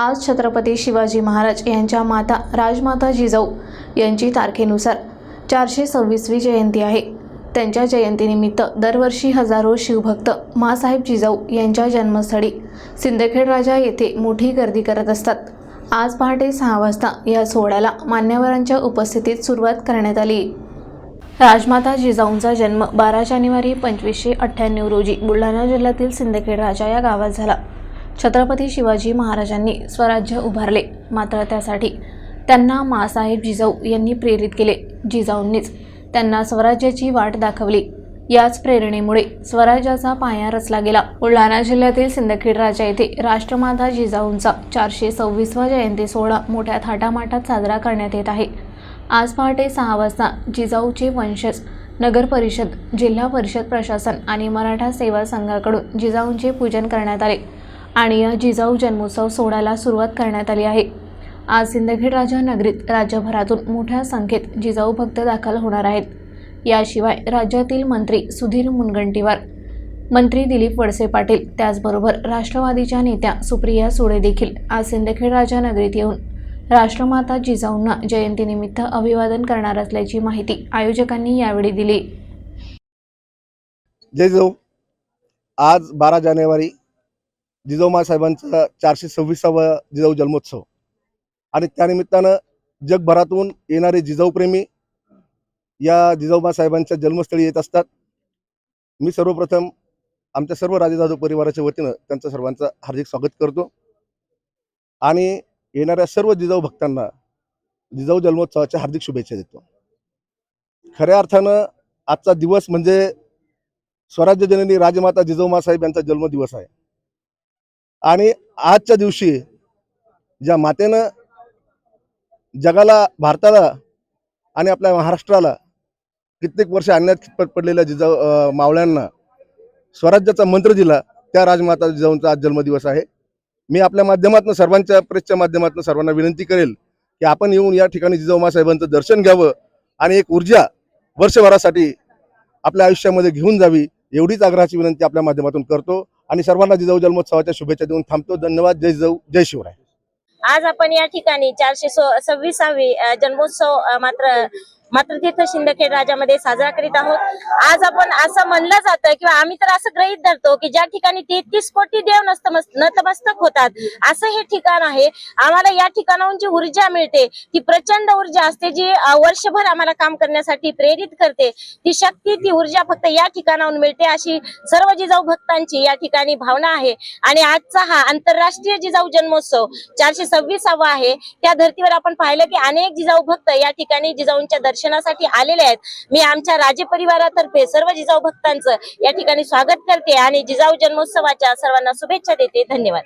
आज छत्रपती शिवाजी महाराज यांच्या माता राजमाता जिजाऊ यांची तारखेनुसार चारशे सव्वीसवी जयंती आहे. त्यांच्या जयंतीनिमित्त दरवर्षी हजारो शिवभक्त मासाहेब जिजाऊ यांच्या जन्मस्थळी सिंदखेड राजा येथे मोठी गर्दी करत असतात. आज पहाटे सहा वाजता या सोहळ्याला मान्यवरांच्या उपस्थितीत सुरुवात करण्यात आली. राजमाता जिजाऊंचा जन्म बारा जानेवारी पंचवीसशे अठ्ठ्याण्णव रोजी बुलढाणा जिल्ह्यातील सिंदखेड राजा या गावात झाला. छत्रपती शिवाजी महाराजांनी स्वराज्य उभारले. मात्र त्यासाठी त्यांना मासाहेब जिजाऊ यांनी प्रेरित केले. जिजाऊंनीच त्यांना स्वराज्याची वाट दाखवली. याच प्रेरणेमुळे स्वराज्याचा पाया रचला गेला. बुलढाणा जिल्ह्यातील सिंदखेड राजा येथे राष्ट्रमाता जिजाऊंचा चारशे सव्वीसवा जयंती सोहळा मोठ्या थाटामाटात साजरा करण्यात येत आहे. आज पहाटे सहा वाजता जिजाऊचे वंशज नगर परिषद जिल्हा परिषद प्रशासन आणि मराठा सेवा संघाकडून जिजाऊंचे पूजन करण्यात आले. आणि या जिजाऊ जन्मोत्सव सोहळ्याला सुरुवात करण्यात आली आहे. आज सिंदखेड राजा नगरीत राज्यभरातून मोठ्या संख्येत जिजाऊ भक्त दाखल होणार आहेत. याशिवाय राज्यातील मंत्री सुधीर मुनगंटीवार मंत्री दिलीप वळसे पाटील त्याचबरोबर राष्ट्रवादीच्या नेत्या सुप्रिया सुळे देखील आज सिंदखेड राजा नगरीत येऊन राष्ट्रमाता जिजाऊंना जयंतीनिमित्त अभिवादन करणार असल्याची माहिती आयोजकांनी यावेळी दिली. जय जिजाऊ. आज बारा जानेवारी जिजाऊमा साहेबांचा चारशे सव्वीसावा जिजाऊ जन्मोत्सव. आणि त्यानिमित्तानं जगभरातून येणारे जिजाऊप्रेमी या जिजाऊमा साहेबांच्या जन्मस्थळी येत असतात. मी सर्वप्रथम आमच्या सर्व राजेदादू परिवाराच्या वतीनं त्यांचं सर्वांचं हार्दिक स्वागत करतो. आणि येणाऱ्या सर्व जिजाऊ भक्तांना जिजाऊ जन्मोत्सवाच्या हार्दिक शुभेच्छा देतो. खऱ्या अर्थानं आजचा दिवस म्हणजे स्वराज्य जननी राजमाता जिजाऊमा साहेब यांचा जन्मदिवस आहे. आणि आजच्या दिवशी ज्या मातेनं जगाला भारताला आणि आपल्या महाराष्ट्राला कित्येक वर्ष आणण्यात खितपत पडलेल्या जिजाऊ मावळ्यांना स्वराज्याचा मंत्र दिला त्या राजमाता जिजाऊंचा आज जन्मदिवस आहे. मी आपल्या माध्यमातून सर्वांच्या प्रेसच्या माध्यमातून सर्वांना विनंती करेल की आपण येऊन या ठिकाणी जिजाऊ साहेबांचं दर्शन घ्यावं आणि एक ऊर्जा वर्षभरासाठी आपल्या आयुष्यामध्ये घेऊन जावी एवढीच आग्रहाची विनंती आपल्या माध्यमातून करतो. आणि सर्वांना जिजाऊ जन्मोत्सवाच्या शुभेच्छा देऊन थांबतो. धन्यवाद. जय जिजाऊ जय शिवराय. आज आपण या ठिकाणी चारशे सव्वीसावी जन्मोत्सव मात्र मात्र तिथं शिंदखेड राजामध्ये साजरा करीत आहोत. आज आपण असं म्हणलं जातं किंवा आम्ही तर असं ग्रहित धरतो की ज्या ठिकाणी तेहतीस कोटी देव नतमस्तक होतात असं हे ठिकाण आहे. आम्हाला या ठिकाणाहून जी ऊर्जा मिळते ती प्रचंड ऊर्जा असते जी वर्षभर आम्हाला काम करण्यासाठी प्रेरित करते. ती शक्ती ती ऊर्जा फक्त या ठिकाणाहून मिळते अशी सर्व जिजाऊ भक्तांची या ठिकाणी भावना आहे. आणि आजचा हा आंतरराष्ट्रीय जिजाऊ जन्मोत्सव चारशे सव्वीसावा आहे. त्या धर्तीवर आपण पाहिलं की अनेक जिजाऊ भक्त या ठिकाणी जिजाऊंच्या दर्शन दर्शनासाठी आलेले आहेत. मी आमच्या राजे परिवारातर्फे सर्व जिजाऊ भक्तांचं या ठिकाणी स्वागत करते आणि जिजाऊ जन्मोत्सवाच्या सर्वांना शुभेच्छा देते. धन्यवाद.